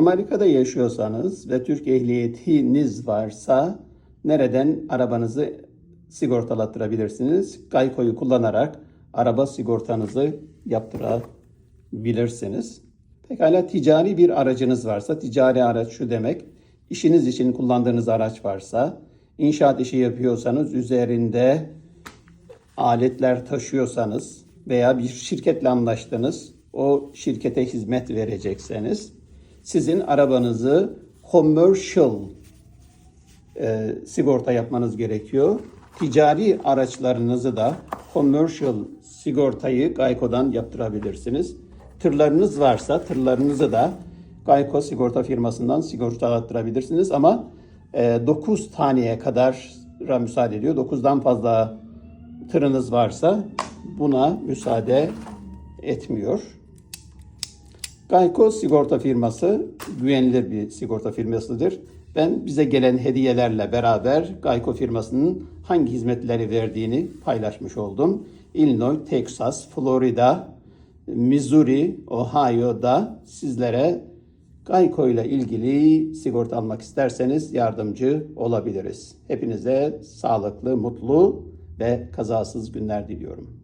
Amerika'da yaşıyorsanız ve Türk ehliyetiniz varsa nereden arabanızı sigortalattırabilirsiniz? Geico'yu kullanarak araba sigortanızı yaptırabilirsiniz. Pekala ticari bir aracınız varsa, ticari araç şu demek, işiniz için kullandığınız araç varsa, inşaat işi yapıyorsanız üzerinde aletler taşıyorsanız veya bir şirketle anlaştınız, o şirkete hizmet verecekseniz, sizin arabanızı commercial e, sigorta yapmanız gerekiyor. Ticari araçlarınızı da commercial sigortayı Geico'dan yaptırabilirsiniz. Tırlarınız varsa tırlarınızı da Geico sigorta firmasından sigortalattırabilirsiniz ama e, 9 taneye kadar müsaade ediyor. 9'dan fazla tırınız varsa buna müsaade etmiyor. Geico sigorta firması güvenilir bir sigorta firmasıdır. Ben bize gelen hediyelerle beraber Geico firmasının hangi hizmetleri verdiğini paylaşmış oldum. Illinois, Texas, Florida, Missouri, Ohio'da sizlere Geico ile ilgili sigorta almak isterseniz yardımcı olabiliriz. Hepinize sağlıklı, mutlu ve kazasız günler diliyorum.